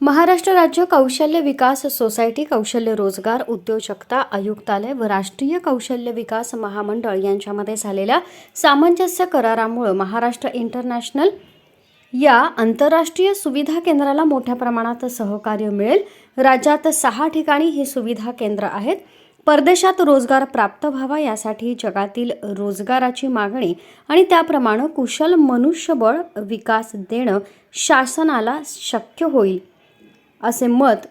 महाराष्ट्र राज्य कौशल्य विकास सोसायटी कौशल्य रोजगार उद्योजकता आयुक्तालय व राष्ट्रीय कौशल्य विकास महामंडळ यांच्यामध्ये झालेल्या सामंजस्य करारामुळे महाराष्ट्र इंटरनॅशनल या आंतरराष्ट्रीय सुविधा केंद्राला मोठ्या प्रमाणात सहकार्य मिळेल. राज्यात सहा ठिकाणी ही सुविधा केंद्र आहेत. परदेशात रोजगार प्राप्त व्हावा यासाठी जगातील रोजगाराची मागणी आणि त्याप्रमाणे कुशल मनुष्यबळ विकास देणं शासनाला शक्य होईल. असे मत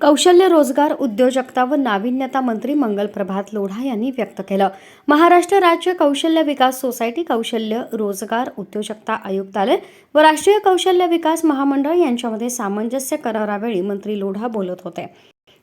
कौशल्य रोजगार उद्योजकता व नाविन्यता मंत्री मंगल प्रभात लोढा यांनी व्यक्त केलं. महाराष्ट्र राज्य कौशल्य विकास सोसायटी कौशल्य रोजगार उद्योजकता आयुक्तालय व राष्ट्रीय कौशल्य विकास महामंडळ यांच्यामध्ये सामंजस्य करारावेळी मंत्री लोढा बोलत होते.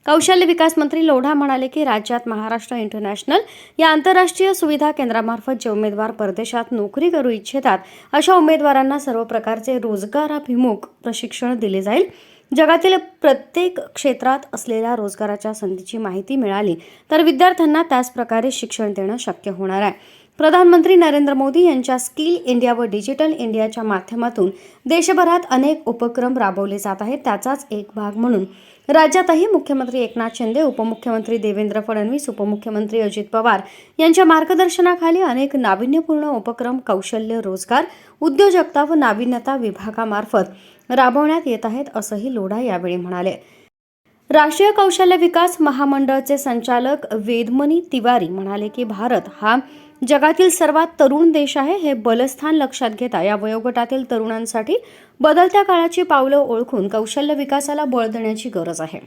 कौशल्य विकास मंत्री लोढा म्हणाले की राज्यात महाराष्ट्र इंटरनॅशनल या आंतरराष्ट्रीय सुविधा केंद्रामार्फत जे उमेदवार परदेशात नोकरी करू इच्छितात अशा उमेदवारांना सर्व प्रकारचे रोजगाराभिमुख प्रशिक्षण दिले जाईल. जगातील प्रत्येक क्षेत्रात असलेल्या रोजगाराच्या संधीची माहिती मिळाली तर विद्यार्थ्यांना त्याच प्रकारे शिक्षण देणं शक्य होणार आहे. प्रधानमंत्री नरेंद्र मोदी यांच्या स्किल इंडिया व डिजिटल इंडियाच्या माध्यमातून देशभरात अनेक उपक्रम राबवले जात आहेत. त्याचाच एक भाग म्हणून राज्यातही मुख्यमंत्री एकनाथ शिंदे उपमुख्यमंत्री देवेंद्र फडणवीस उपमुख्यमंत्री अजित पवार यांच्या मार्गदर्शनाखाली अनेक नाविन्यपूर्ण उपक्रम कौशल्य रोजगार उद्योजकता व नाविन्यता विभागामार्फत राबवण्यात येत आहेत असंही लोढा यावेळी म्हणाले. राष्ट्रीय कौशल्य विकास महामंडळचे संचालक वेदमनी तिवारी म्हणाले की भारत हा जगातील सर्वात तरुण देश आहे हे बलस्थान लक्षात घेता या वयोगटातील तरुणांसाठी बदलत्या काळाची पावलं ओळखून कौशल्य विकासाला बळ देण्याची गरज आहे.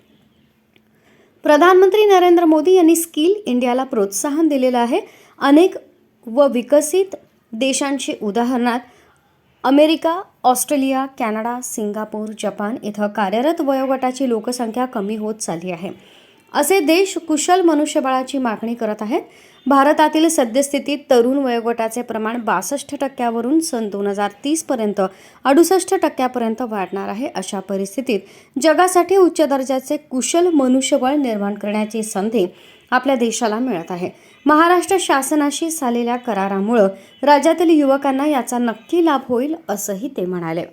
प्रधानमंत्री नरेंद्र मोदी यांनी स्किल इंडियाला प्रोत्साहन दिलेलं आहे. अनेक व विकसित देशांची उदाहरणात America Australia Canada Singapore Japan इथं कार्यरत वयोगटाची लोकसंख्या कमी होत चालली आहे. असे देश कुशल मनुष्यबळाची मागणी करत आहेत. भारतातील सद्यस्थितीत तरुण वयोगटाचे प्रमाण बासष्ट टक्क्यावरून सन दोन हजार तीसपर्यंत अडुसष्ट टक्क्यापर्यंत वाढणार आहे अशा परिस्थितीत जगासाठी उच्च दर्जाचे कुशल मनुष्यबळ निर्माण करण्याची संधी आपल्या देशाला मिळत आहे. महाराष्ट्र शासनाशी झालेल्या करारामुळं राज्यातील युवकांना याचा नक्की लाभ होईल असंही ते म्हणाले.